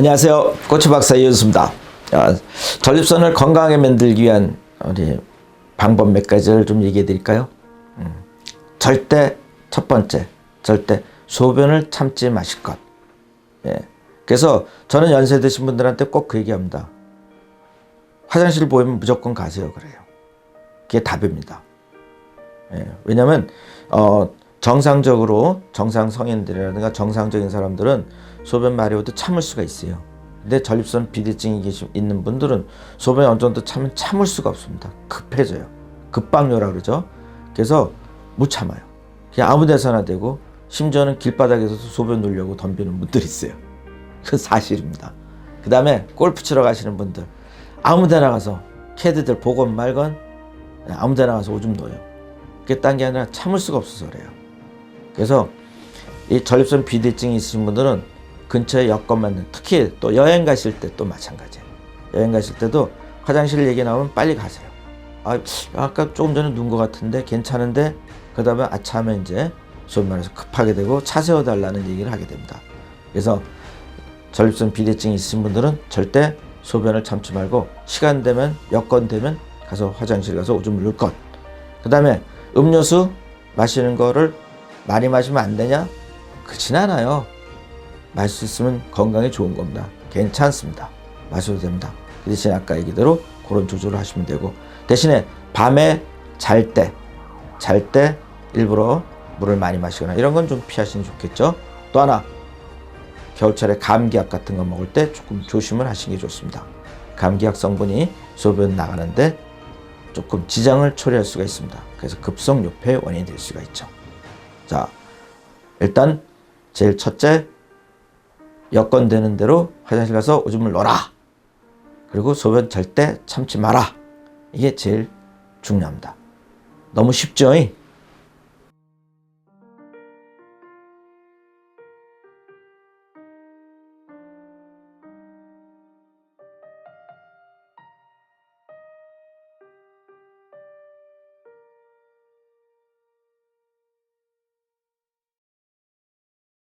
안녕하세요. 고추박사 이현수입니다. 아, 전립선을 건강하게 만들기 위한 우리 방법 몇 가지를 좀 얘기해 드릴까요? 음, 절대 첫 번째, 절대 소변을 참지 마실 것. 예. 그래서 저는 연세 드신 분들한테 꼭 그 얘기합니다. 화장실 보이면 무조건 가세요. 그래요. 그게 답입니다. 예, 왜냐하면 어, 정상적으로 정상 성인들이라든가 정상적인 사람들은 소변 마려워도 참을 수가 있어요. 근데 전립선 비대증이 계시, 있는 분들은 소변이 어느 정도 참으면 참을 수가 없습니다. 급해져요. 급박요라 그러죠. 그래서 못 참아요. 그냥 아무 데서나 대고 심지어는 길바닥에서도 소변 누려고 덤비는 분들이 있어요. 그 사실입니다. 그 다음에 골프 치러 가시는 분들 아무 데나 가서 캐드들 보건 말건 아무 데나 가서 오줌 넣어요. 그게 딴 게 아니라 참을 수가 없어서 그래요. 그래서 이 전립선 비대증이 있으신 분들은 근처에 여건만 는 특히 또 여행 가실 때 또 마찬가지예요. 여행 가실 때도 화장실 얘기 나오면 빨리 가세요. 아, 아까 조금 전에 눈 것 같은데 괜찮은데 그 다음에 아차하면 이제 소위 말해서 급하게 되고 차 세워달라는 얘기를 하게 됩니다. 그래서 전립선 비대증이 있으신 분들은 절대 소변을 참지 말고 시간 되면 여건 되면 가서 화장실 가서 오줌 누를 것. 그 다음에 음료수 마시는 거를 많이 마시면 안 되냐? 그렇진 않아요. 마실 수 있으면 건강에 좋은 겁니다. 괜찮습니다. 마셔도 됩니다. 그 대신 아까 얘기대로 그런 조절을 하시면 되고 대신에 밤에 잘 때, 잘 때 일부러 물을 많이 마시거나 이런 건 좀 피하시는 게 좋겠죠. 또 하나 겨울철에 감기약 같은 거 먹을 때 조금 조심을 하시는 게 좋습니다. 감기약 성분이 소변 나가는데 조금 지장을 초래할 수가 있습니다. 그래서 급성 요폐의 원인이 될 수가 있죠. 자, 일단 제일 첫째 여건 되는 대로 화장실 가서 오줌을 넣어라. 그리고 소변 절대 참지 마라. 이게 제일 중요합니다. 너무 쉽죠? 이?